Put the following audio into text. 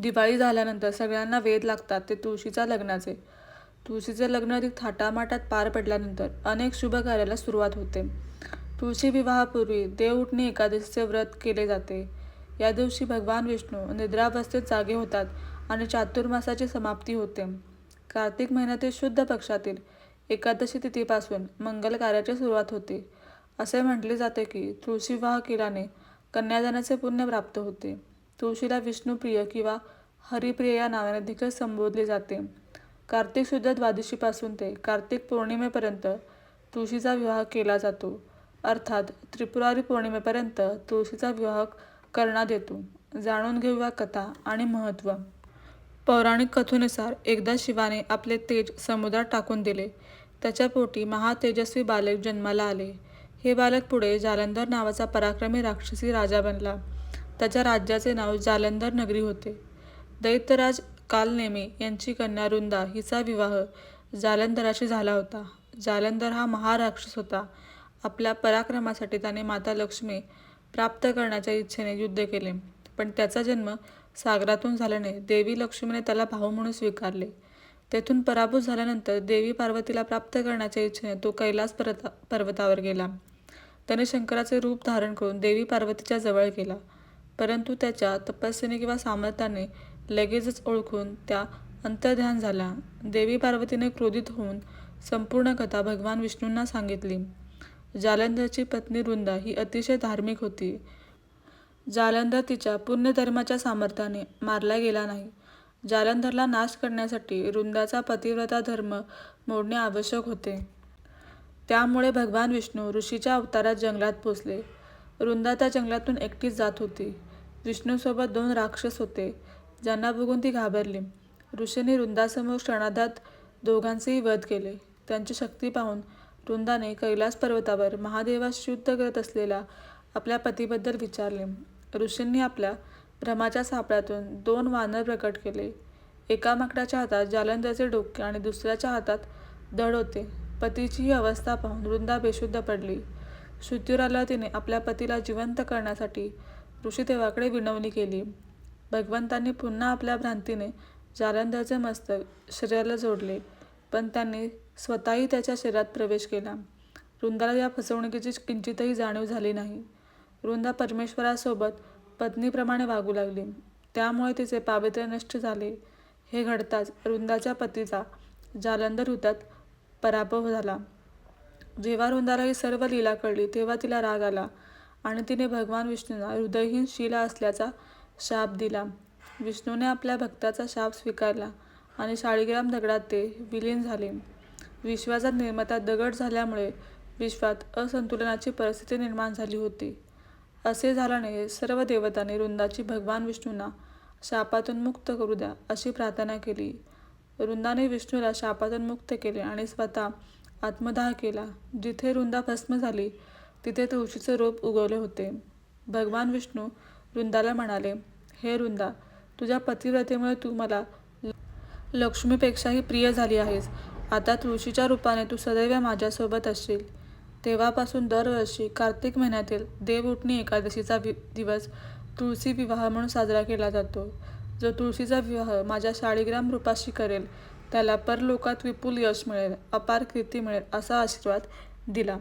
दिवाळी झाल्यानंतर सगळ्यांना वेध लागतात ते तुळशीच्या लग्नाचे. तुळशीचे लग्न अधिक थाटामाटात पार पडल्यानंतर अनेक शुभ कार्याला सुरुवात होते. तुळशी विवाहापूर्वी देवउठणी एकादशीचे व्रत केले जाते. या दिवशी भगवान विष्णू निद्रावस्थेत जागे होतात आणि चातुर्मासाची समाप्ती होते. कार्तिक महिन्यातील शुद्ध पक्षातील एकादशी तिथीपासून मंगल कार्याची सुरुवात होते. असे म्हटले जाते की तुळशी विवाह केल्याने कन्यादानाचे पुण्य प्राप्त होते. तुळशीला विष्णुप्रिय किंवा हरिप्रिय या नावाने देखील संबोधले जाते. कार्तिक शुद्ध द्वादशीपासून ते कार्तिक पौर्णिमेपर्यंत तुळशीचा विवाह केला जातो. अर्थात त्रिपुरारी पौर्णिमेपर्यंत तुळशीचा विवाह करण्यात येतो. जाणून घेऊया कथा आणि महत्त्व. पौराणिक कथेनुसार एकदा शिवाने आपले तेज समुद्रात टाकून दिले. त्याच्या पोटी महातेजस्वी बालक जन्माला आले. हे बालक पुढे जालंधर नावाचा पराक्रमी राक्षसी राजा बनला. त्याच्या राज्याचे नाव जालंधर नगरी होते. दैत्यराज कालनेमे यांची कन्या रुंदा हिचा विवाह जालंधराशी झाला होता. जालंधर हा महाराक्षस होता. आपल्या पराक्रमासाठी त्याने माता लक्ष्मी प्राप्त करण्याच्या इच्छेने युद्ध केले. पण त्याचा जन्म सागरातून झाल्याने देवी लक्ष्मीने त्याला भाऊ म्हणून स्वीकारले. तेथून पराभूत झाल्यानंतर देवी पार्वतीला प्राप्त करण्याच्या इच्छेने तो कैलास पर्वत पर्वतावर गेला. त्याने शंकराचे रूप धारण करून देवी पार्वतीच्या जवळ गेला परंतु त्याच्या तपस्येने किंवा सामर्थ्याने लगेचच ओळखून त्या अंतर्ध्यान झाला. देवी पार्वतीने क्रोधित होऊन संपूर्ण कथा भगवान विष्णूंना सांगितली. जालंधरची पत्नी वृंदा ही अतिशय धार्मिक होती. जालंधर तिच्या पुण्यधर्माच्या सामर्थ्याने मारला गेला नाही. जालंधरला नाश करण्यासाठी वृंदाचा पतिव्रता धर्म मोडणे आवश्यक होते. त्यामुळे भगवान विष्णू ऋषीच्या अवतारात जंगलात पोचले. वृंदा त्या जंगलातून एकटीच जात होती. विष्णूसोबत दोन राक्षस होते ज्यांना बघून ती घाबरली. ऋषीने वृंदासमोर क्षणादात दोघांचेही वध केले. त्यांची शक्ती पाहून वृंदाने कैलास पर्वतावर महादेवास शुद्ध करत असलेल्या आपल्या पतीबद्दल विचारले. ऋषींनी आपल्या भ्रमाच्या सापळ्यातून दोन वानर प्रकट केले. एका माकडाच्या हातात जालंधरचे डोके आणि दुसऱ्याच्या हातात धड होते. पतीची ही अवस्था पाहून वृंदा बेशुद्ध पडली. शुद्धीवर तिने आपल्या पतीला जिवंत करण्यासाठी ऋषिदेवाकडे विनवणी केली. भगवंतांनी पुन्हा आपल्या भ्रांतीने जालंधरचे मस्तक शरीराला जोडले पण त्यांनी स्वतःही त्याच्या शरीरात प्रवेश केला. वृंदाला या फसवणुकीची किंचितही जाणीव झाली नाही. वृंदा परमेश्वरासोबत पत्नीप्रमाणे वागू लागली. त्यामुळे तिचे पावित्र्य नष्ट झाले. हे घडताच वृंदाच्या पतीचा जालंधर हुतात पराभव झाला. जेव्हा वृंदाला ही सर्व लीला कळली तेव्हा तिला राग आला. आणि तिने भगवान विष्णूंना हृदयहीन शिला असल्याचा शाप दिला. विष्णूने आपल्या भक्ताचा शाप स्वीकारला आणि शाळीग्राम दगडात ते विलीन झाले. विश्वाचा निर्माता दगड झाल्यामुळे विश्वात असंतुलनाची परिस्थिती निर्माण झाली होती. असे झाल्याने सर्व देवतांनी वृंदाची भगवान विष्णूंना शापातून मुक्त करू द्या अशी प्रार्थना केली. वृंदाने विष्णूला शापातून मुक्त केले आणि स्वतः आत्मदाह केला. जिथे वृंदा भस्म झाली तिथे तुळशीचे रोप उगवले होते. भगवान विष्णू वृंदाला म्हणाले हे वृंदा तुझ्या पतिव्रतेमुळे तू मला लक्ष्मीपेक्षाही प्रिय झाली आहेस. आता तुळशीच्या रूपाने तू सदैव माझ्यासोबत असशील. तेव्हापासून दरवर्षी कार्तिक महिन्यातील देवउठणी एकादशीचा वि दिवस तुळशी विवाह म्हणून साजरा केला जातो. जो तुळशीचा विवाह माझ्या शाळीग्राम रूपाशी करेल त्याला परलोकात विपुल यश मिळेल अपार कीर्ती मिळेल असा आशीर्वाद दिला.